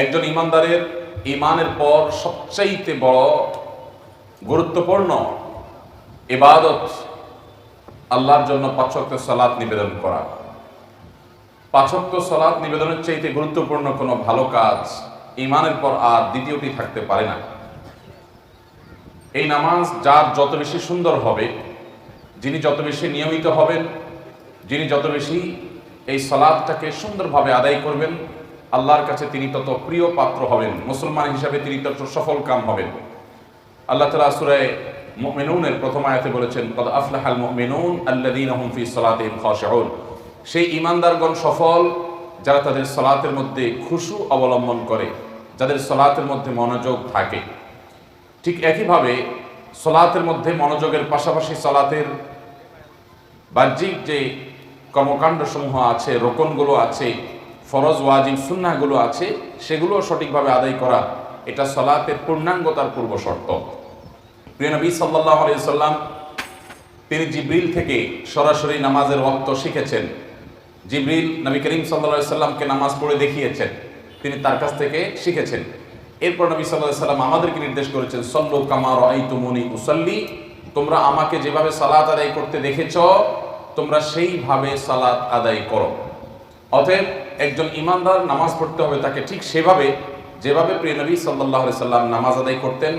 একজন ইমানদারের ইমানের পর সবচাইতে বড় গুরুত্বপূর্ণ ইবাদত আল্লাহর জন্য পাঁচক্ত সালাত নিবেদন করা। পাঁচক্ত সালাত নিবেদনের চাইতে গুরুত্বপূর্ণ কোনো ভালো কাজ ইমানের পর আর দ্বিতীয়টি থাকতে পারে না। এই নামাজ যার যত বেশি সুন্দর হবে, যিনি যত বেশি নিয়মিত হবেন, যিনি যত বেশি এই সালাদটাকে সুন্দরভাবে আদায় করবেন আল্লাহর কাছে তিনি তত প্রিয় পাত্র হবেন, মুসলমান হিসাবে তিনি তত সফল কাম হবেন। আল্লাহ তালা সুরায় মেনুনের প্রথম আয়াতে বলেছেন, কদ আফলাহাল মুমিনুন আল্লাযীনা হুম ফি সালাতিহিম খাশিউন। সেই ঈমানদারগণ সফল, যারা তাদের সলাতের মধ্যে খুশু অবলম্বন করে, যাদের সলাতের মধ্যে মনোযোগ থাকে। ঠিক একইভাবে সলাতের মধ্যে মনোযোগের পাশাপাশি সলাতের বাহ্যিক যে কর্মকাণ্ড সমূহ আছে, রোকনগুলো আছে ফরজ ওয়াজিব সুন্নাহগুলো আছে, সেগুলো সঠিকভাবে আদায় করা, এটা সলাতের পূর্ণাঙ্গতার পূর্ব শর্ত। প্রিয় নবী সাল্লাহ সাল্লাম তিনি জিব্রিল থেকে সরাসরি নামাজের ওক্ত শিখেছেন। জিব্রিল নবী করিম সাল্লা সাল্লামকে নামাজ পড়ে দেখিয়েছেন, তিনি তার কাছ থেকে শিখেছেন। এরপর নবী সাল্লাহ সাল্লাম আমাদেরকে নির্দেশ করেছেন, সল্লু কামার আই তুমনি উসল্লি তোমরা আমাকে যেভাবে সালাত আদায় করতে দেখেছ, তোমরা সেইভাবে সালাত আদায় করো। অতএব একজন ইমানদার নামাজ পড়তে হবে তাকে ঠিক সেভাবে, যেভাবে প্রিয় নবী সাল্লাহ সাল্লাম নামাজ আদায় করতেন,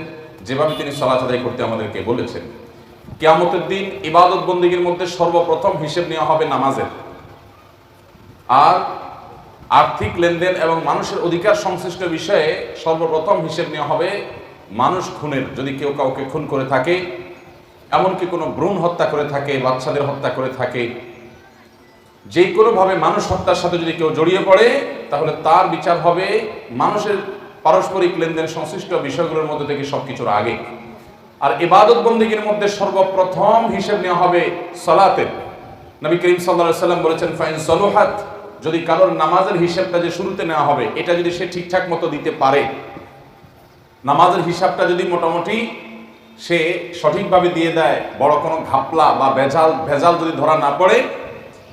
যেভাবে তিনি সলাচ আদায় করতে আমাদেরকে বলেছেন। কেয়ামতের দিন ইবাদত বন্দীগীর মধ্যে সর্বপ্রথম হিসেব নেওয়া হবে নামাজের। আর আর্থিক লেনদেন এবং মানুষের অধিকার সংশ্লিষ্ট বিষয়ে সর্বপ্রথম হিসেব নেওয়া হবে মানুষ খুনের, যদি কেউ কাউকে খুন করে থাকে, এমনকি কোনো ভ্রূণ হত্যা করে থাকে, বাচ্চাদের হত্যা করে থাকে যে কোনোভাবে মানুষ হত্যার সাথে যদি কেউ জড়িয়ে পড়ে, তাহলে তার বিচার হবে মানুষের পারস্পরিক লেনদেন সংশ্লিষ্ট বিষয়গুলোর মধ্যে থেকে সবকিছুর আগে। আর ইবাদত বন্দীগীর মধ্যে সর্বপ্রথম হিসেব নেওয়া হবে সলাতের নবী করিম সাল্লাহ সাল্লাম বলেছেন, ফাইন সলোহাত যদি কারোর নামাজের হিসাবটা যে শুরুতে নেওয়া হবে, এটা যদি সে ঠিকঠাক মতো দিতে পারে। নামাজের হিসাবটা যদি মোটামুটি সে সঠিকভাবে দিয়ে দেয়, বড় কোনো ঘাপলা বা ভেজাল ভেজাল যদি ধরা না পড়ে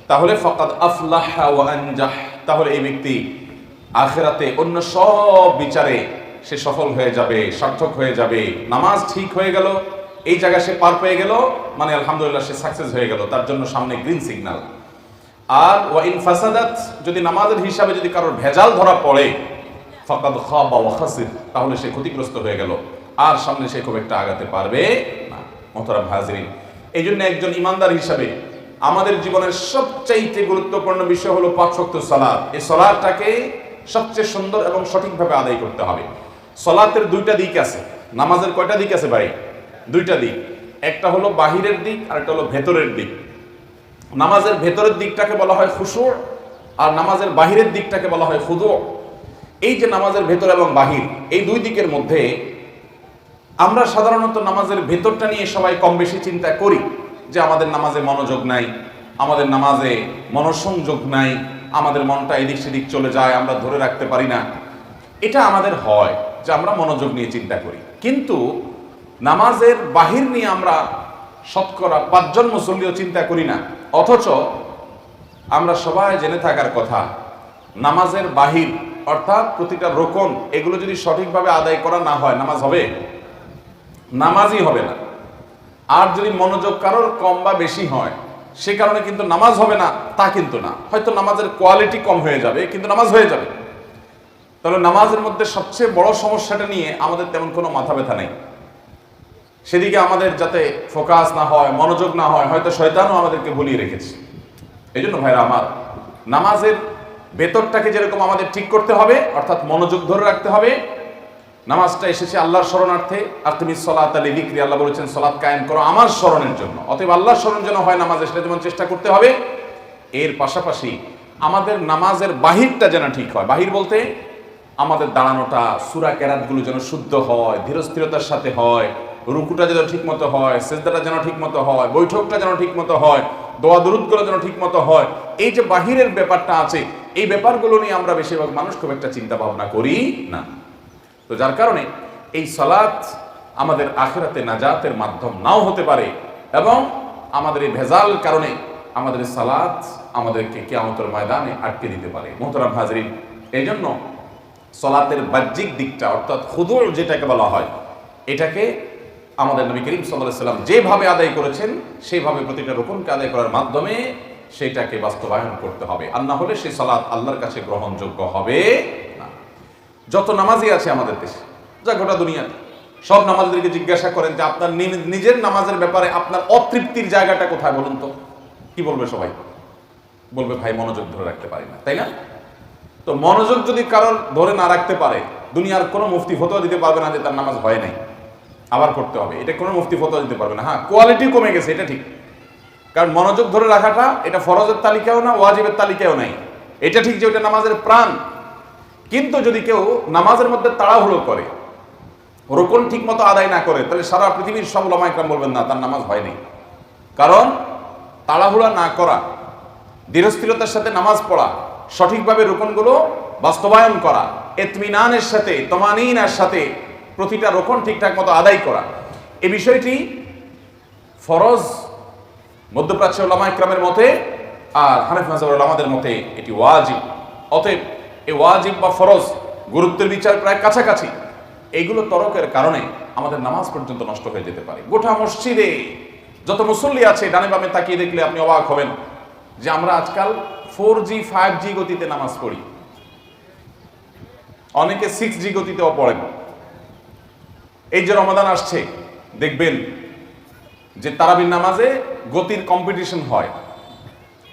তাহলে ফকাত আফলাহা ওয়া আনজাহ। তাহলে এই ব্যক্তি আখেরাতে অন্য সব বিচারে সে সফল হয়ে যাবে, সার্থক হয়ে যাবে। নামাজ ঠিক হয়ে গেল, এই জায়গায় সে পার পেয়ে গেল মানে আলহামদুলিল্লাহ সে সাকসেস হয়ে গেল, তার জন্য সামনে গ্রিন সিগন্যাল আর ওয়া ইন ফাসাদাত, যদি নামাজের হিসাবে যদি কারোর ভেজাল ধরা পড়ে, ফাকাদ খাবা ওয়া খাসির, তাহলে সে ক্ষতিগ্রস্ত হয়ে গেল। আর সামনে সে খুব একটা আগাতে পারবে না। মোহতারাম হাজরিন এই জন্য একজন ইমানদার হিসাবে আমাদের জীবনের সবচাইতে গুরুত্বপূর্ণ বিষয় হলো পাঁচ শক্ত সালাদ এই সালাদটাকে সবচেয়ে সুন্দর এবং সঠিকভাবে আদায় করতে হবে। সলাতের দুইটা দিক আছে। নামাজের কয়টা দিক আছে ভাই? দুইটা দিক। একটা হলো বাহিরের দিক, আর একটা হলো ভেতরের দিক। নামাজের ভেতরের দিকটাকে বলা হয় খুশুর, আর নামাজের বাহিরের দিকটাকে বলা হয় খুদু। এই যে নামাজের ভেতর এবং বাহির, এই দুই দিকের মধ্যে আমরা সাধারণত নামাজের ভেতরটা নিয়ে সবাই কম বেশি চিন্তা করি। যে আমাদের নামাজে মনোযোগ নাই, আমাদের নামাজে মনসংযোগ নাই, আমাদের মনটা এদিক সেদিক চলে যায়, আমরা ধরে রাখতে পারি না। এটা আমাদের হয় যে আমরা মনোযোগ নিয়ে চিন্তা করি। কিন্তু নামাজের বাহির নিয়ে আমরা শতকরা পাঁচজন মুসল্লিও চিন্তা করি না। অথচ আমরা সবাই জেনে থাকার কথা, নামাজের বাহির, অর্থাৎ প্রতিটা রোকন, এগুলো যদি সঠিকভাবে আদায় করা না হয়, নামাজ হবে? নামাজই হবে না। আর যদি মনোযোগ কারোর কম বা বেশি হয়, সে কারণে কিন্তু নামাজ হবে না, তা কিন্তু না। হয়তো নামাজের কোয়ালিটি কম হয়ে যাবে, কিন্তু নামাজ হয়ে যাবে। তাহলে নামাজের মধ্যে সবচেয়ে বড় সমস্যাটা নিয়ে আমাদের তেমন কোনো মাথা ব্যথা নেই। সেদিকে আমাদের যাতে ফোকাস না হয়, মনোযোগ না হয়, হয়তো শয়তানও আমাদেরকে ভুলিয়ে রেখেছে। এই জন্য ভাইরা আমার, নামাজের ভেতরটাকে যেরকম আমাদের ঠিক করতে হবে, অর্থাৎ মনোযোগ ধরে রাখতে হবে নামাজটা এসেছে আল্লাহর স্মরণার্থে আর তুমি সলাত আলী বিক্রি আল্লাহ বলেছেন, সলাৎ কায়েম করো আমার স্মরণের জন্য। অতএব আল্লাহর স্মরণ যেন হয় নামাজে সেটা যেমন চেষ্টা করতে হবে, এর পাশাপাশি আমাদের নামাজের বাহিরটা যেন ঠিক হয়। বাহির বলতে আমাদের দাঁড়ানোটা, সুরা কেরাতগুলো যেন শুদ্ধ হয়, ধীরস্থিরতার সাথে হয়, রুকুটা যেন ঠিক মতো হয়, সেজদাটা যেন ঠিক মতো হয়, বৈঠকটা যেন ঠিক মতো হয়, দোয়া দরুদগুলো যেন ঠিক মতো হয়, এই যে বাহিরের ব্যাপারটা আছে, এই ব্যাপারগুলো নিয়ে আমরা বেশিরভাগ মানুষ খুব একটা চিন্তা ভাবনা করি না। তো যার কারণে এই সালাত আমাদের আখেরাতে নাজাতের মাধ্যম নাও হতে পারে এবং আমাদের এই ভেজাল কারণে আমাদের সালাত আমাদেরকে কেয়ামতের ময়দানে আটকে দিতে পারে। মোহতরাম হাজরিন এই জন্য সলাতের বাহ্যিক দিকটা অর্থাৎ খুদুর যেটাকে বলা হয়, এটাকে আমাদের নবী করিম সাল্লাহ সাল্লাম যেভাবে আদায় করেছেন, সেইভাবে প্রতিটা রকমকে আদায় করার মাধ্যমে সেটাকে বাস্তবায়ন করতে হবে। আর না হলে সেই সলাৎ আল্লাহর কাছে গ্রহণযোগ্য হবে যত নামাজি আছে আমাদের দেশে, যা গোটা দুনিয়াতে সব নামাজদেরকে জিজ্ঞাসা করেন যে আপনার নিজের নামাজের ব্যাপারে আপনার অতৃপ্তির জায়গাটা কোথায় বলুন তো? কি বলবে সবাই? বলবে, ভাই, মনোযোগ ধরে রাখতে পারি না। তাই না? তো মনোযোগ যদি কারোর ধরে না রাখতে পারে, দুনিয়ার কোনো মুফতি ফতোয়া দিতে পারবে না যে তার নামাজ হয় নাই। আবার করতে হবে। এটা কোনো মুফতি ফতোয়া দিতে পারবে না। হ্যাঁ কোয়ালিটি কমে গেছে, এটা ঠিক। কারণ মনোযোগ ধরে রাখাটা, এটা ফরজের তালিকাও না, ওয়াজিবের তালিকাও নাই। এটা ঠিক যে ওটা নামাজের প্রাণ কিন্তু যদি কেউ নামাজের মধ্যে তাড়াহুড়ো করে, রোকন ঠিক মতো আদায় না করে, তাহলে সারা পৃথিবীর সব লমাইকরাম বলবেন, না, তার নামাজ হয়নি কারণ তাড়াহুড়া না করা, ধীরস্থিরতার সাথে নামাজ পড়া, সঠিকভাবে রোকনগুলো বাস্তবায়ন করা, এতমিনানের সাথে, তমানিনার সাথে প্রতিটা রোকন ঠিকঠাক মতো আদায় করা, এ বিষয়টি ফরজ মধ্যপ্রাচ্য ওলামা ইকরামের মতে আর হানিফ মাজাবুল আমাদের মতে এটি ওয়াজিব। অতএব এই ওয়াজিব বা ফরজ গুরুত্বের বিচার প্রায় কাছাকাছি। এইগুলো তরকের কারণে আমাদের নামাজ পর্যন্ত নষ্ট হয়ে যেতে পারে। গোটা মসজিদে যত মুসল্লি আছে, ডানে বামে তাকিয়ে দেখলে আপনি অবাক হবেন যে আমরা আজকাল ফোর জি ফাইভ জি গতিতে নামাজ পড়ি। অনেকে সিক্স জি গতিতেও পড়েন। এই যে রমাদান আসছে, দেখবেন যে তারাবির নামাজে গতির কম্পিটিশন হয়।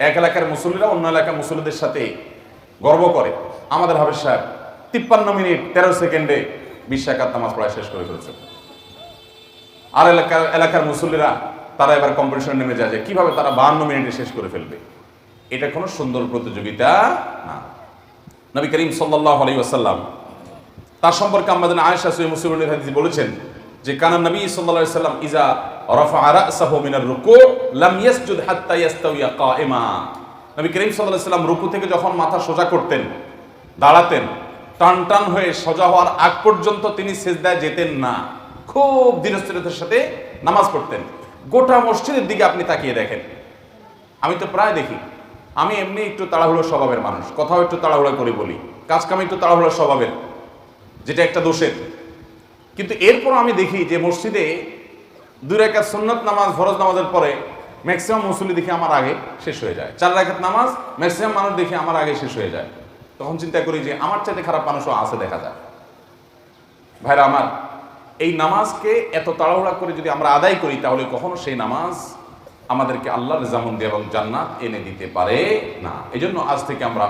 এক এলাকার মুসল্লিরা অন্য এলাকার মুসল্লিদের সাথে গর্ব করে। আমাদের হাফেজ সাহেব তিপ্পান্ন মিনিট তেরো সেকেন্ডে বিশ একাত নামাজ পড়ায় শেষ করে ফেলছে আর এলাকার এলাকার মুসল্লিরা, তারা এবার কম্পিটিশন নেমে যায় যে কীভাবে তারা বাহান্ন মিনিটে শেষ করে ফেলবে। এটা কোনো সুন্দর প্রতিযোগিতা না। নবী করিম সাল্লাহ আলী ওয়াসাল্লাম, তার সম্পর্কে আমাদের আয়েশা সৈয় মুসলিমের হাদিস বলেছেন যে, কানা নবী সাল্লাল্লাহু সাল্লাম ইজা রাফা রাসাহু মিনার রুকু লাম ইয়াসজুদ হাত্তা ইয়াস্তাউয়া কাইমা নবী করিম আলাইহি সাল্লাম রুকু থেকে যখন মাথা সোজা করতেন, দাঁড়াতেন, টান টান হয়ে সোজা হওয়ার আগ পর্যন্ত তিনি সেজদায় যেতেন না। খুব ধীরস্থিরতার সাথে নামাজ পড়তেন। গোটা মসজিদের দিকে আপনি তাকিয়ে দেখেন। আমি তো প্রায় দেখি। আমি এমনি একটু তাড়াহুড়ো স্বভাবের মানুষ। কথাও একটু তাড়াহুড়ো করে বলি। কাজ কামে একটু তাড়াহুড়ো স্বভাবের, যেটা একটা দোষের। কিন্তু এরপর আমি দেখি যে মসজিদে দুই রেখাত সুন্নত নামাজ, ফরজ নামাজের পরে ম্যাক্সিমাম মুসল্লি দেখি আমার আগে শেষ হয়ে যায়। চার রেখাত নামাজ ম্যাক্সিমাম মানুষ দেখি আমার আগে শেষ হয়ে যায়। তখন চিন্তা করি যে আমার চাইতে খারাপ মানুষও আছে দেখা যায় ভাইরা আমার, এই নামাজকে এত তাড়াহুড়া করে যদি আমরা আদায় করি, তাহলে কখনো সেই নামাজ আমাদেরকে আল্লাহর জামন্দি এবং জান্নাত এনে দিতে পারে না। এই জন্য আজ থেকে আমরা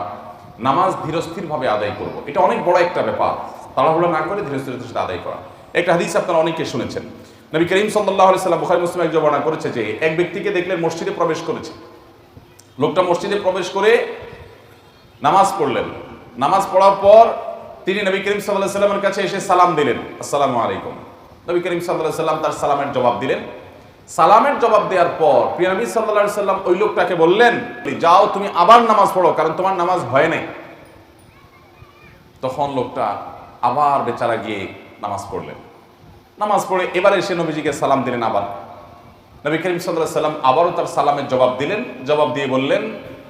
নামাজ ধীরস্থিরভাবে আদায় করব। এটা অনেক বড় একটা ব্যাপার। তাড়াহুড়া না করে ধীরস্থিরতার সাথে আদায় করা। একটা হাদিস আপনারা অনেকে শুনেছেন। নবী করিম সাল্লাহ সাল্লাম বুখারি, মুসলিম এক বর্ণনা করেছে যে এক ব্যক্তিকে দেখলেন মসজিদে প্রবেশ করেছে। লোকটা মসজিদে প্রবেশ করে নামাজ পড়লেন। নামাজ পড়ার পর তিনি নবী করিম সাল্লাহ সাল্লামের কাছে এসে সালাম দিলেন। আসসালামু আলাইকুম। নবী করিম সাল্লাহ সাল্লাম তার সালামের জবাব দিলেন। সালামের জবাব দেওয়ার পর প্রিয় নবী সাল্লাহ সাল্লাম ওই লোকটাকে বললেন, যাও, তুমি আবার নামাজ পড়ো, কারণ তোমার নামাজ হয় নাই। তখন লোকটা আবার বেচারা গিয়ে নামাজ পড়লেন। নামাজ পড়ে এবারে এসে নবীজিকে সালাম দিলেন আবার। নবী করিম সাল্লাহ সাল্লাম আবারও তার সালামের জবাব দিলেন, জবাব দিয়ে বললেন,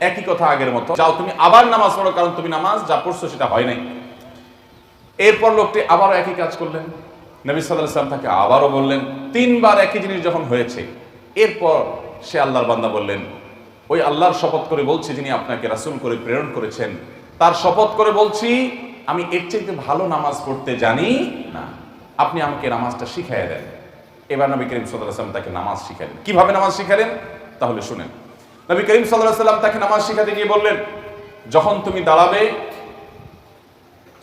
একই কথা আগের মতো, যাও তুমি আবার নামাজ পড়ো, কারণ তুমি নামাজ যা পড়ছো সেটা হয় নাই। এরপর লোকটি আবারও একই কাজ করলেন। নবী সাল্লাহ সাল্লাম তাকে আবারও বললেন, তিনবার একই জিনিস যখন হয়েছে, এরপর সে আল্লাহর বান্দা বললেন, ওই আল্লাহর শপথ করে বলছি যিনি আপনাকে রাসুল করে প্রেরণ করেছেন, তার শপথ করে বলছি, আমি এর চাইতে ভালো নামাজ পড়তে জানি না। আপনি আমাকে নামাজটা শিখাইয়া দেন। এবার নবী করিম সাল্লাম তাকে নামাজ শিখালেন কীভাবে নামাজ শিখালেন? তাহলে শুনেন। নবী করিম সাল্লাহ সাল্লাম তাকে নামাজ শিখাতে গিয়ে বললেন, যখন তুমি দাঁড়াবে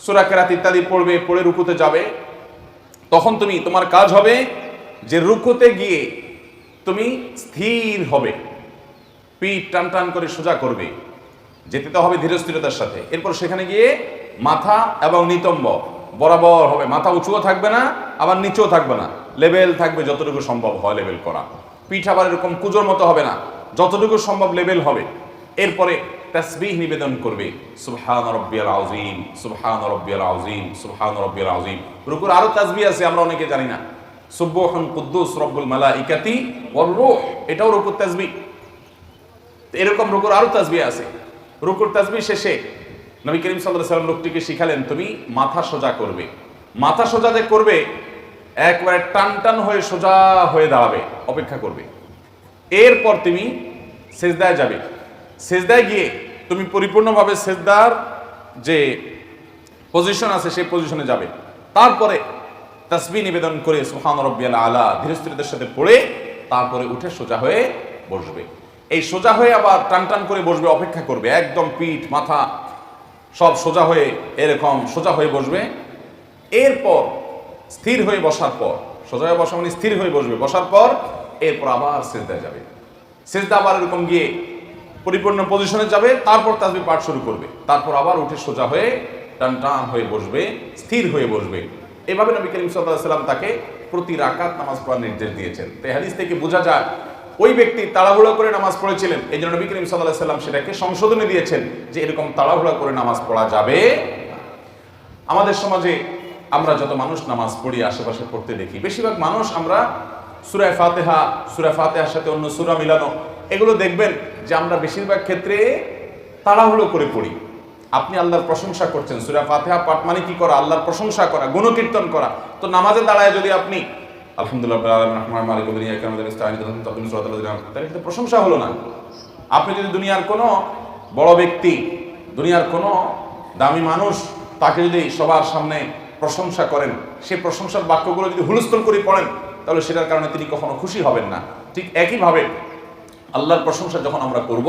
সুরাকেরাত ইত্যাদি পড়বে, পড়ে রুকুতে যাবে, তখন তুমি, তোমার কাজ হবে যে রুকুতে গিয়ে তুমি স্থির হবে। পিঠ টান টান করে সোজা করবে। যেতে তো হবে ধীরস্থিরতার সাথে। এরপর সেখানে গিয়ে মাথা এবং নিতম্ব বরাবর হবে। মাথা উঁচুও থাকবে না, আবার নিচেও থাকবে না। লেভেল থাকবে যতটুকু সম্ভব হয় লেভেল করা। পিঠ আবার এরকম কুজোর মতো হবে না, যতটুকু সম্ভব লেভেল হবে। এরপরে তাসবিহ নিবেদন করবে। সুবহান রব্বিয়াল আযীম, সুবহান রব্বিয়াল আযীম, সুবহান রব্বিয়াল আযীম। রুকুর আরও তাসবিহ আছে, আমরা অনেকে জানি না। সুবহান কুদ্দুস রব্বুল মালাইকাতি ওয়ার রূহ, এটাও রুকুর তাসবিহ। এরকম রুকুর আরও তাসবিহ আছে। রুকুর তাসবিহ শেষে নবী করিম সাল্লাম লোকটিকে শিখালেন, তুমি মাথা সোজা করবে। মাথা সোজা যে করবে, একবারে টান টান হয়ে সোজা হয়ে দাঁড়াবে, অপেক্ষা করবে। এরপর তুমি সেজদায় যাবে। সেজদায় গিয়ে তুমি পরিপূর্ণভাবে সেজদার যে পজিশন আছে, সেই পজিশনে যাবে। তারপরে তসবি নিবেদন করে সুহান রব্বিয়াল আলা ধীরস্থিরদের সাথে পড়ে তারপরে উঠে সোজা হয়ে বসবে। এই সোজা হয়ে আবার টান টান করে বসবে, অপেক্ষা করবে। একদম পিঠ, মাথা সব সোজা হয়ে এরকম সোজা হয়ে বসবে। এরপর স্থির হয়ে বসার পর, সোজা হয়ে বসা মানে স্থির হয়ে বসবে। বসার পর এরপর আবার সেজদায় যাবে। সেজদা আবার এরকম গিয়ে পরিপূর্ণ পজিশনে যাবে, তারপর তাসবি পাঠ শুরু করবে। তারপর আবার উঠে সোজা হয়ে টান টান হয়ে বসবে, স্থির হয়ে বসবে। এভাবে নবী করিম সাল্লাহ সাল্লাম তাকে প্রতি রাকাত নামাজ পড়ার নির্দেশ দিয়েছেন। তো এই হাদিস থেকে বোঝা যায় ওই ব্যক্তি তাড়াহুড়ো করে নামাজ পড়েছিলেন। এই জন্য নবী করিম সাল্লাহ সাল্লাম সেটাকে সংশোধনে দিয়েছেন যে এরকম তাড়াহুড়া করে নামাজ পড়া যাবে আমাদের সমাজে আমরা যত মানুষ নামাজ পড়ি, আশেপাশে পড়তে দেখি, বেশিরভাগ মানুষ আমরা সুরায় ফাতেহা সুরায় ফাতেহার সাথে অন্য সুরা মিলানো, এগুলো দেখবেন যে আমরা বেশিরভাগ ক্ষেত্রে তাড়াহুড়ো করে পড়ি। আপনি আল্লাহর প্রশংসা করছেন, সুরা ফাতেহা পাঠ মানে কি করা? আল্লাহর প্রশংসা করা, গুণকীর্তন করা। তো নামাজে দাঁড়ায় যদি আপনি প্রশংসা হলো না। আপনি যদি দুনিয়ার কোনো বড় ব্যক্তি, দুনিয়ার কোনো দামি মানুষ, তাকে যদি সবার সামনে প্রশংসা করেন সেই প্রশংসার বাক্যগুলো যদি হুলস্থল করে পড়েন, তাহলে সেটার কারণে তিনি কখনো খুশি হবেন না। ঠিক একইভাবে আল্লাহর প্রশংসা যখন আমরা করব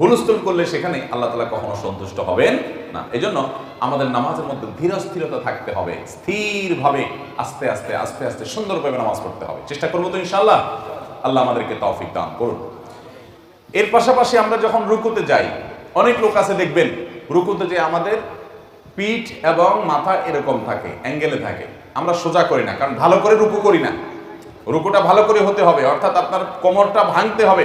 হুলস্থুল করলে সেখানে আল্লাহ তালা কখনো সন্তুষ্ট হবেন না। এজন্য আমাদের নামাজের মধ্যে ধীর স্থিরতা থাকতে হবে, স্থিরভাবে আস্তে আস্তে আস্তে আস্তে সুন্দরভাবে নামাজ পড়তে হবে। চেষ্টা করব তো ইনশাল্লাহ আল্লাহ আমাদেরকে তৌফিক দান করুন। এর পাশাপাশি আমরা যখন রুকুতে যাই, অনেক লোক আছে দেখবেন, রুকুতে যে আমাদের পিঠ এবং মাথা এরকম থাকে, অ্যাঙ্গেলে থাকে। আমরা সোজা করি না, কারণ ভালো করে রুকু করি না। রুকুটা ভালো করে হতে হবে, অর্থাৎ আপনার কোমরটা ভাঙতে হবে।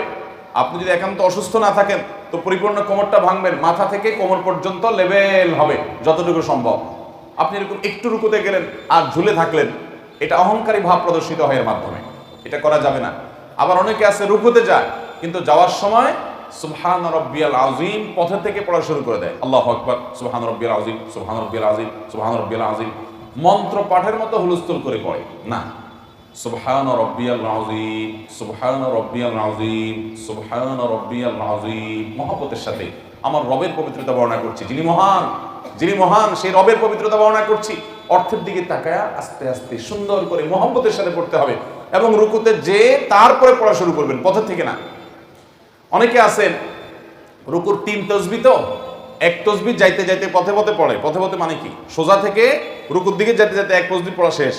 আপনি যদি একান্ত অসুস্থ না থাকেন, তো পরিপূর্ণ কোমরটা ভাঙবেন, মাথা থেকে কোমর পর্যন্ত লেভেল হবে, যতটুকু সম্ভব। আপনি এরকম একটু রুকুতে গেলেন, আর ঝুলে থাকলেন, এটা অহংকারী ভাব প্রদর্শিত হয় এর মাধ্যমে। এটা করা যাবে না। আবার অনেকে আছে রুকুতে যায়, কিন্তু যাওয়ার সময় সুবহান রব্বিয়াল আজিম পথের থেকে পড়া শুরু করে দেয়। আল্লাহ আকবার, সুবহান রব্বিয়াল আজিম সুবহান রব্বিয়াল আজিম সুবহান রব্বিয়াল আজিম মন্ত্র পাঠের মতো হুলস্থুল করে পড়ে। না। সুবহান রব্বিয়াল আজিম সুবহান রব্বিয়াল আজিম সুবহান রব্বিয়াল আজিম মহব্বতের সাথে আমার রবের পবিত্রতা বর্ণনা করছি। যিনি মহান যিনি মহান, সেই রবের পবিত্রতা বর্ণনা করছি। অর্থের দিকে তাকায় আস্তে আস্তে সুন্দর করে মহব্বতের সাথে পড়তে হবে এবং রুকুতে যে তারপরে পড়া শুরু করবেন পথের থেকে না। অনেকে আছেন, রুকুর তিন তসবি তো, এক তসবি যাইতে যাইতে পথে পথে পড়ে। পথে পথে মানে কি? সোজা থেকে রুকুর দিকে যেতে যেতে এক তসবি পড়া শেষ।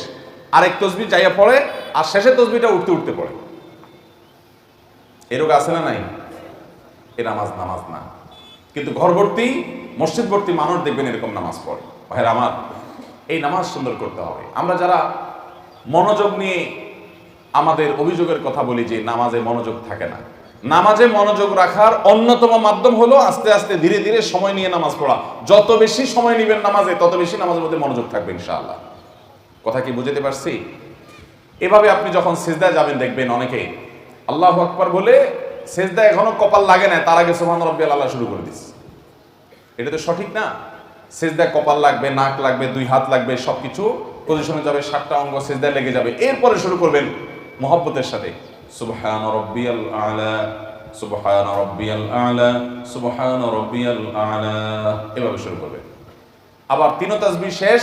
আর এক তসবি যাইয়া পড়ে, আর শেষের তসবিটা উঠতে উঠতে পড়ে। এরকম আছে না নাই? এ নামাজ নামাজ না। কিন্তু ঘরভর্তি মসজিদ ভর্তি মানুষ দেখবেন এরকম নামাজ পড়ে। ভাইয়ের, আমার এই নামাজ সুন্দর করতে হবে। আমরা যারা মনোযোগ নিয়ে আমাদের অভিযোগের কথা বলি যে নামাজে মনোযোগ থাকে না, নামাজে মনোযোগ রাখার অন্যতম মাধ্যম হলো আস্তে আস্তে ধীরে ধীরে সময় নিয়ে নামাজ পড়া। যত বেশি সময় নেবেন নামাজে, তত বেশি নামাজের মধ্যে মনোযোগ থাকবে, ইনশাআল্লাহ। কথা কি বুঝতে পারছি? এভাবে আপনি যখন সেজদায় যাবেন, দেখবেন অনেকে আল্লাহ আকবার বলে সেজদা এখনও কপাল লাগে না, তার আগে সোহান রব্বিয়াল আল্লাহ শুরু করে দিস এটা তো সঠিক না? সেজদায় কপাল লাগবে, নাক লাগবে, দুই হাত লাগবে, সবকিছু পজিশনে যাবে, সাতটা অঙ্গ সেজদায় লেগে যাবে। এরপরে শুরু করবেন মোহব্বতের সাথে। সুবহান রব্বিয়াল আলা, সুবহান রব্বিয়াল আলা, সুবহান রব্বিয়াল আলা। এভাবে শুরু করবেন। আবার তিনো তাসবি শেষ,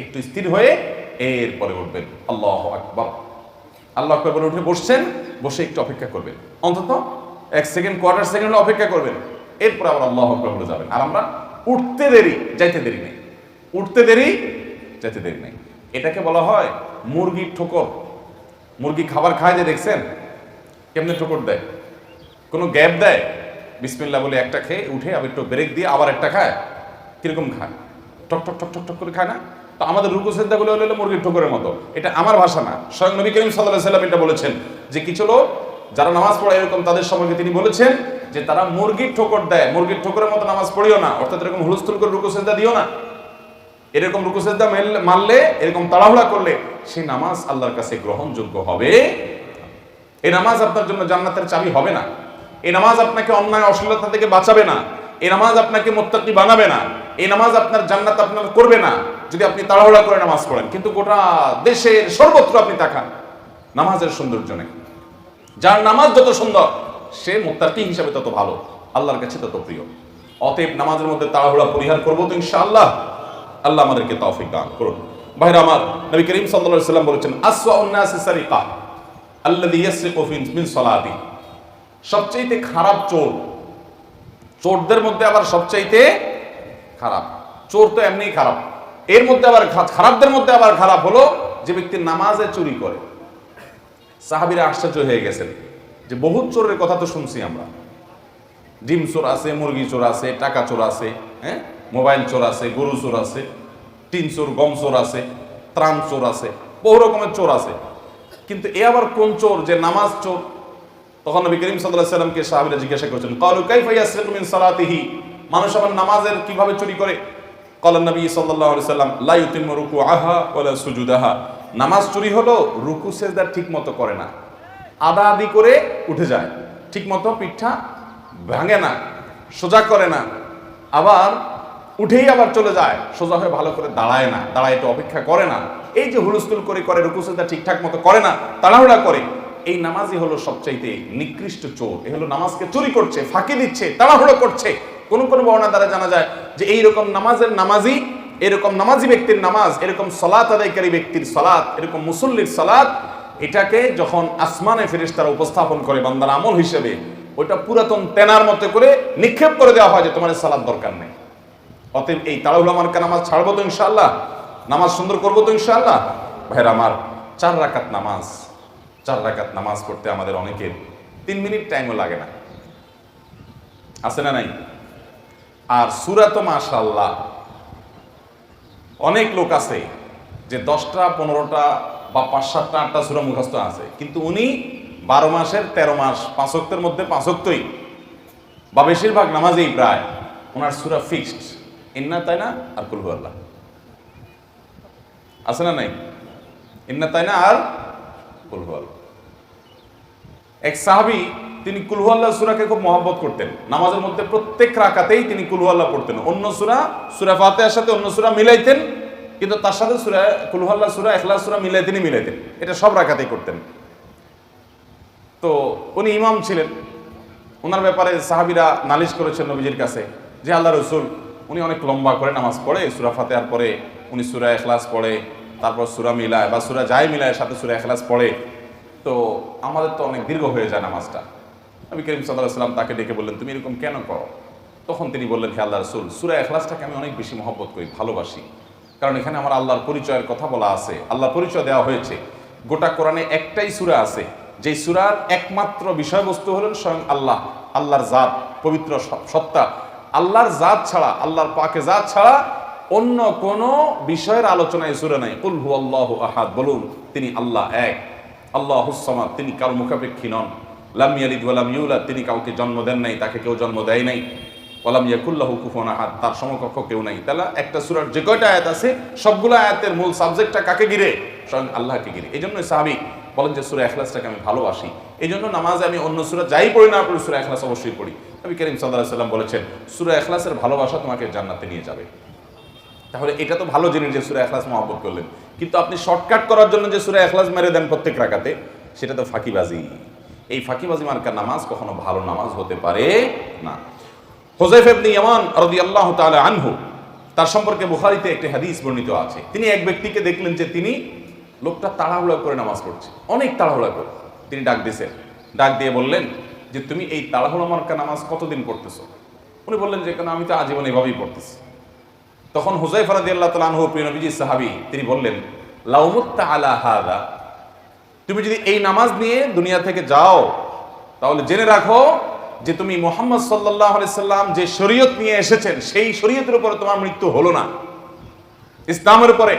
একটু স্থির হয়ে এরপরে উঠবেন। আল্লাহ আকবার। আল্লাহ আকবার বলে উঠে বসছেন, বসে একটু অপেক্ষা করবেন। অন্তত এক সেকেন্ড, কোয়ার্টার সেকেন্ড অপেক্ষা করবেন। এরপর আবার আল্লাহ আকবার বলে যাবেন। আর আমরা উঠতে দেরি, যাইতে দেরি নেই। উঠতে দেরি, যাইতে দেরি নেই। এটাকে বলা হয় মুরগির ঠোকর। মুরগি খাবার খায় যে দেখছেন, কেমনে ঠোকর দেয়? কোনো গ্যাপ দেয়? বিসমিল্লা বলে একটা খেয়ে উঠে আবার একটু ব্রেক দিয়ে আবার একটা খায়। কীরকম খায়? টক টক টক টক টক করে খায় না? তো আমাদের রুকু সেদ্দাগুলো হলো মুরগির ঠোকরের মতো। এটা আমার ভাষা না। স্বয়ং নবী করিম সাল্লাহ সাল্লাম এটা বলেছেন যে কিছু লোক যারা নামাজ পড়ে এরকম তাদের সম্পর্কে তিনি বলেছেন যে তারা মুরগির ঠোকর দেয়। মুরগির ঠোকরের মতো নামাজ পড়িও না। অর্থাৎ এরকম হুলস্থুল করে রুকু সেদ্দা দিও না। এরকম রুকু সেদ্দা মারলে, এরকম তাড়াহুড়া করলে সেই নামাজ আল্লাহর কাছে গ্রহণযোগ্য হবে। এই নামাজ আপনার জন্য জান্নাতের চাবি হবে না। এই নামাজ আপনাকে অন্যায়, অশ্লীলতা থেকে বাঁচাবে না। এই নামাজ আপনাকে মোত্তাকি বানাবে না। এই নামাজ আপনার জান্নাত আপনার করবে না। যদি আপনি তাড়াহুড়া করে নামাজ পড়েন। কিন্তু গোটা দেশের সর্বত্র আপনি তাকান নামাজের সৌন্দর্য নেই। যার নামাজ যত সুন্দর, সে মুত্তাকি হিসাবে তত ভালো। আল্লাহর কাছে তত প্রিয়। অতএব নামাজের মধ্যে তাড়াহুড়া পরিহার করব তো ইনশাআল্লাহ। আল্লাহ আমাদেরকে তৌফিক দান করুন। ভাইরা আমার, নবী করিম সাল্লাল্লাহু আলাইহি সাল্লাম বলেছেন আসওয়া উন্নাস সারিকা আল্লাযী ইয়াসরিকু মিন সালাতি। সবচাইতে খারাপ চোর চোরদের মধ্যে আবার সবচাইতে খারাপ। চোর তো এমনিই খারাপ। এর মধ্যে আবার খারাপদের মধ্যে আবার খারাপ হলো যে ব্যক্তি নামাজে চুরি করে। সাহাবিরা আশ্চর্য হয়ে গেছেন যে বহুত চোরের কথা তো শুনছি আমরা। ডিম চোর আছে, মুরগি চোর আছে, টাকা চোর আছে হ্যাঁ? মোবাইল চোর আছে, গরু চোর আছে, টিন চোর, গম চোর আছে, ত্রাণ চোর আছে, বহু রকমের চোর আছে। কিন্তু এ আবার কোন চোর যে নামাজ চোর? তখন নবী করিম আলাইহি সাল্লামকে সাহাবীরা জিজ্ঞাসা করেছেন ক্বালু কাইফা ইয়াসরিকু মিন সালাতিহি? মানুষ আমার নামাজের কীভাবে চুরি করে? ক্বালা নবী সাল্লাল্লাহু আলাইহি সাল্লাম, লা ইউতিম্মু রুকুআহা ওয়ালা সুজুদাহা। নামাজ চুরি হলো, রুকু, সেজদা ঠিকমতো করে না। আদা আদি করে উঠে যায়। ঠিকমতো পিঠা ভাঙে না, সোজা করে না। আবার উঠেই আবার চলে যায়, সোজা হয়ে ভালো করে দাঁড়ায় না, দাঁড়ায় একটু অপেক্ষা করে না। এই যে হুলস্থুল করে করে রুকুসেদা ঠিকঠাক মতো করে না, তাড়াহুড়া করে। এই নামাজই হলো সবচাইতে নিকৃষ্ট চোর। এ হলো নামাজকে চুরি করছে, ফাঁকি দিচ্ছে, তাড়াহুড়ো করছে। কোন কোন বর্ণনা দ্বারা জানা যায় যে এই রকম নামাজের নামাজি, এরকম নামাজি ব্যক্তির নামাজ, এরকম সলাত আদায়কারী ব্যক্তির সলাত, এরকম মুসল্লির সলাত, এটাকে যখন আসমানে ফেরেস তারা উপস্থাপন করে বান্দার আমল হিসেবে ওইটা পুরাতন তেনার মতো করে নিক্ষেপ করে দেওয়া হয় যে তোমার সালাদ দরকার নেই। অতএব এই তাড়াহুড়া মার্কা নামাজ ছাড়বো তো ইনশাআল্লাহ? নামাজ সুন্দর করব তো ইনশাআল্লাহ? ভাইরা আমার চার রাকাত নামাজ চার রাকাত নামাজ পড়তে আমাদের অনেকের তিন মিনিট টাইমও লাগে না। আছে না নাই? আর সুরা তো মাশাল্লাহ অনেক লোক আছে যে দশটা, পনেরোটা বা পাঁচ সাতটা, আটটা সুরা মুখস্থ আছে। কিন্তু উনি বারো মাসের, তেরো মাস পাঁচক্তের মধ্যে পাঁচক্তই বা বেশিরভাগ নামাজেই প্রায় ওনার সুরা ফিক্সড। ইন্না তাই না আর কুলহু আল্লাহ আছে না নাই? ইন্না তাই না আর কুলহু আল্লাহ এক সাহাবি, তিনি কুলহু আল্লাহ সুরাকে খুব মহব্বত করতেন। নামাজের মধ্যে প্রত্যেক রাকাতেই তিনি কুলহু আল্লাহ পড়তেন। অন্য সুরা সুরা ফাতেহার সাথে অন্য সুরা মিলাইতেন, কিন্তু তার সাথে সুরা কুলহু সুরা এখলা সুরা মিলাইতেনই মিলাইতেন। এটা সব রাকাতেই করতেন। তো উনি ইমাম ছিলেন। ওনার ব্যাপারে সাহাবিরা নালিশ করেছেন নবীজির কাছে যে, আল্লাহ রসুল, উনি অনেক লম্বা করে নামাজ পড়ে, সুরা ফাতেহার পরে উনি সুরা এখলাস পড়ে, তারপর সুরা মিলায় বা সুরা যায় মিলায় সাথে সুরা এখলাস পড়ে। তো আমাদের তো অনেক দীর্ঘ হয়ে যায় নামাজটা। আমি করিম সাল্লাহ সাল্লাম তাকে ডেকে বললেন, তুমি এরকম কেন করো? তখন তিনি বললেন, হে আল্লাহ রসুল, সুরা এখলাসটাকে আমি অনেক বেশি মহব্বত করি, ভালোবাসি। কারণ এখানে আমার আল্লাহর পরিচয়ের কথা বলা আছে। আল্লাহর পরিচয় দেওয়া হয়েছে। গোটা কোরআনে একটাই সুরা আছে। যে সুরার একমাত্র বিষয়বস্তু হলেন স্বয়ং আল্লাহ, আল্লাহর জাত, পবিত্র সত্তা। আল্লাহর জাত ছাড়া, আল্লাহর পাকে জাত ছাড়া অন্য কোনো বিষয়ের আলোচনায় সুরে নাই। কুল হু আল্লাহ আহাদ বলুন, তিনি আল্লাহ এক। আল্লাহ হুসামাদ তিনি কারও মুখাপেক্ষী নন। লাম ইয়ালিদ ওয়ালাম তিনি কাউকে জন্ম দেন নাই, তাকে কেউ জন্ম দেয় নাই। ওয়ালাম ইয়াকুল্লাহু কুফুয়ান আহাদ, তার সমকক্ষ কেউ নাই। তাহলে একটা সুরার যে কয়টা আয়াত আছে, সবগুলো আয়াতের মূল সাবজেক্টটা কাকে গিরে স্বয়ং আল্লাহকে গিরে এই জন্য সাহাবি বলেন যে, সূরা ইখলাসটাকে আমি ভালোবাসি। এই জন্য নামাজে আমি অন্য সূরা যাই পড়ি না পড়ি, সূরা ইখলাস অবশ্যই পড়ি। নবী করিম আলাইহি সাল্লাম বলেছেন, সূরা এখলাসের ভালোবাসা তোমাকে জান্নাতে নিয়ে যাবে। তাহলে এটা তো ভালো জিনিস যে, সুরা এখলাস মহব্বত করলেন। কিন্তু আপনি শর্টকাট করার জন্য যে সুরা এখলাস মেরে দেন প্রত্যেক রাকাতে, সেটা তো ফাঁকিবাজি। এই ফাঁকিবাজি মার্কার নামাজ কখনো ভালো নামাজ হতে পারে না। হোজাইফ ইবনে ইয়ামান রাদিয়াল্লাহু তাআলা আনহু, তার সম্পর্কে বুখারীতে একটি হাদিস বর্ণিত আছে। তিনি এক ব্যক্তিকে দেখলেন যে তিনি লোকটা তাড়াহুড়া করে নামাজ পড়ছে, অনেক তাড়াহুড়া করে। তিনি ডাক দিয়েছেন। ডাক দিয়ে বললেন যে, তুমি এই তাড়াহুড়া মার্কা নামাজ কতদিন পড়তেছো? উনি বললেন যে, কেন আমি তো আজীবন এভাবেই পড়তেছি। তখন হুজাইফা রাদিয়াল্লাহু তাআলা আনহু, প্রিয় নবীজি, সাহাবী, তিনি বললেন লাউমুত্তা আলা হাদা তুমি যদি এই নামাজ নিয়ে দুনিয়া থেকে যাও, তাহলে জেনে রাখো যে তুমি মোহাম্মদ আলাইহি সাল্লাম যে শরীয়ত নিয়ে এসেছেন, সেই শরীয়তের উপরে তোমার মৃত্যু হলো না। ইসলামের উপরে,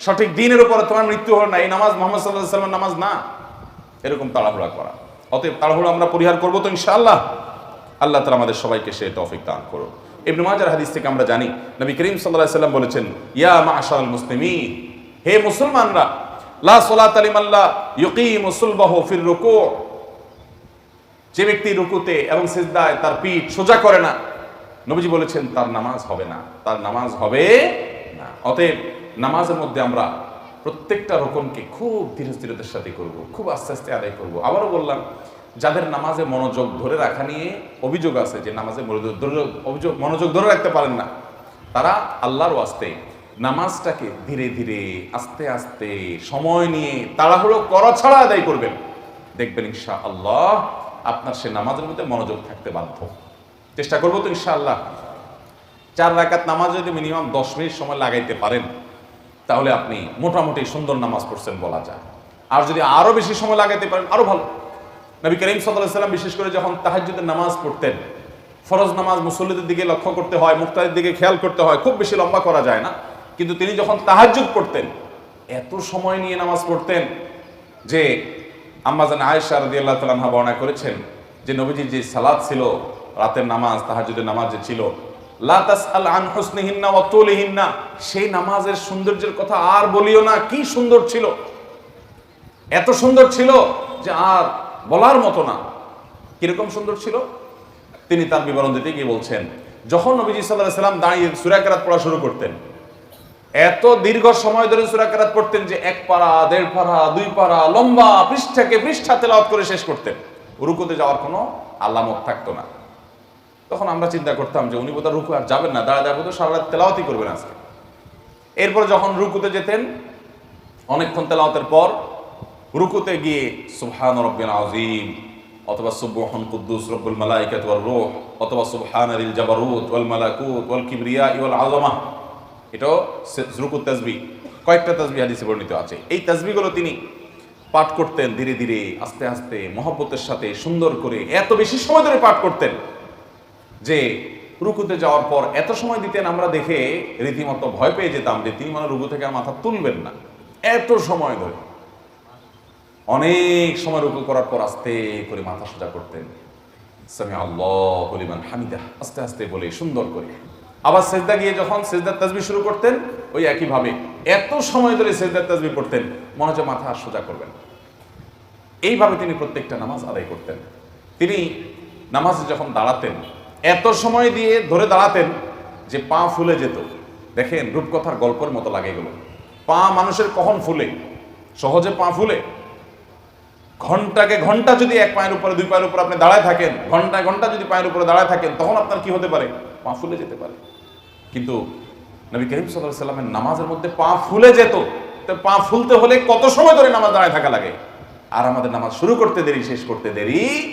সঠিক দিনের উপরে তোমার মৃত্যু হলো না। এই নামাজ মোহাম্মদ আলাইহি সাল্লামের নামাজ না। এরকম তাড়াহুড়া করা। অতএব তাড়াহুড়া আমরা পরিহার করব তো ইনশাআল্লাহ। আল্লাহ তালা আমাদের সবাইকে সে তফিক দান করুন ইবনে মাজার হাদিস থেকে আমরা জানি, নবী করিম আলাইহি সাল্লাম বলেছেন, ইয়া মাশাআল মুসলিমিন হে মুসলমানরা, লা সালাত লিমাল্লা ইউকিমু সুলবাহু ফির রুকু' যে ব্যক্তি রুকুতে এবং সিজদায় তার পিঠ সোজা করে না, নবীজি বলেছেন, তার নামাজ হবে না, তার নামাজ হবে না। অতএব নামাজের মধ্যে আমরা প্রত্যেকটা রকমকে খুব ধীরে সাথে করব, খুব আস্তে আস্তে আদায় করব। আবারও বললাম যাদের নামাজে মনোযোগ ধরে রাখা নিয়ে অভিযোগ আছে যে নামাজে মনোযোগ ধরে- অভিযোগ মনোযোগ ধরে রাখতে পারেন না, তারা আল্লাহর ওয়াস্তে নামাজটাকে ধীরে ধীরে, আস্তে আস্তে সময় নিয়ে তাড়াহুড়ো করা ছাড়া আদায় করবেন। দেখবেন ইনশা আল্লাহ আপনার সে নামাজের মধ্যে মনোযোগ থাকতে বাধ্য। চেষ্টা করব তো ইনশা আল্লাহ চার রাকাত নামাজ যদি মিনিমাম দশ মিনিট সময় লাগাইতে পারেন, তাহলে আপনি মোটামুটি সুন্দর নামাজ পড়ছেন বলা যায়। আর যদি আরও বেশি সময় লাগাইতে পারেন, আরও ভালো। নবী করিম সাল্লাম বিশেষ করে যখন তাহাজ্জুদের নামাজ পড়তেন, ফরজ নামাজ মুসল্লিদের দিকে লক্ষ্য করতে হয়, মুক্তাদের দিকে খেয়াল করতে হয়, খুব বেশি লম্বা করা যায় না। কিন্তু তিনি যখন তাহাজ্জুদ পড়তেন, এত সময় নিয়ে নামাজ পড়তেন যে আম্মাজান আয়েশা রাদিয়াল্লাহু তাআলা আনহা বর্ণনা করেছেন যে নবীজির যে সালাত ছিল, রাতের নামাজ, তাহাজ্জুদের নামাজ যে ছিল সেই নামাজের সৌন্দর্যের কথা আর বলিও না, কি সুন্দর ছিল। এত সুন্দর ছিল যে আর বলার মতো না। কীরকম সুন্দর ছিল? তিনি তার বিবরণ দিতে গিয়ে বলছেন, যখন নবীজি সাল্লাহ সাল্লাম দাঁড়িয়ে সুরাকারাত পড়া শুরু করতেন, এত দীর্ঘ সময় ধরে সুরাকারাত পড়তেন যে এক পারা দেড় পারা দুই পারা লম্বা পৃষ্ঠাকে পৃষ্ঠা তেলাওয়াত করে শেষ করতেন। রুকুতে যাওয়ার কোনো আলামত থাকতো না। তখন আমরা চিন্তা করতাম যে উনি বোধহয় রুকু আর যাবেন না দাঁড়া দাঁড়া সারা রাত তেলাওয়াতই করবেন আজকে। এরপর যখন রুকুতে যেতেন, অনেকক্ষণ তেলাওয়াতের পর রুকুতে গিয়ে সুবহান রব্বিল আজিম অথবা সুবহান কুদ্দুস রব্বুল মালাইকাত ওয়ার রূহ, অথবা সুবহান আলিল জাবারুত ওয়াল মালাকুত ওয়াল কিবরিয়া ওয়াল আযমা। এটাও রুকুত তাসবিহ কয়েকটা তাসবিহ হাদিসে বর্ণিত আছে। এই তাসবিহগুলো তিনি পাঠ করতেন ধীরে ধীরে, আস্তে আস্তে, মহব্বতের সাথে সুন্দর করে, এত বেশি সময় ধরে পাঠ করতেন যে রুকুতে যাওয়ার পর এত সময় দিতেন আমরা দেখে রীতিমতো ভয় পেয়ে যেতাম যে তিনি মানে রুকু থেকে মাথা তুলবেন না। এত সময় ধরে। অনেক সময় রুকু করার পর আস্তে করে মাথা সোজা করতেন। সামি আল্লাহ বলিমান হামিদা আস্তে আস্তে বলে সুন্দর করে। আবার সেজদা গিয়ে যখন সেজদার তাজবি শুরু করতেন, ওই একইভাবে এত সময় ধরে সেজদার তাজবি পড়তেন, মনে হচ্ছে মাথা সোজা করবেন এইভাবে তিনি প্রত্যেকটা নামাজ আদায় করতেন। তিনি নামাজে যখন দাঁড়াতেন, এত সময় দিয়ে ধরে দাঁড়াতেন যে পা ফুলে যেত। দেখেন রূপকথার গল্পের মতো লাগে এগুলো। পা মানুষের কখন ফুলে? সহজে পা ফুলে? ঘন্টাকে ঘণ্টা যদি এক পায়ের উপরে, দুই পায়ের উপরে আপনি দাঁড়ায় থাকেন, ঘণ্টা ঘণ্টা যদি পায়ের উপরে দাঁড়ায় থাকেন, তখন আপনার কি হতে পারে? পা ফুলে যেতে পারে। কিন্তু নবী করিম সাল্লাহ সাল্লামের নামাজের মধ্যে পা ফুলে যেত। তো পা ফুলতে হলে কত সময় ধরে নামাজ দাঁড়ায় থাকা লাগে? আর আমাদের নামাজ শুরু করতে দেরি, শেষ করতে দেরি।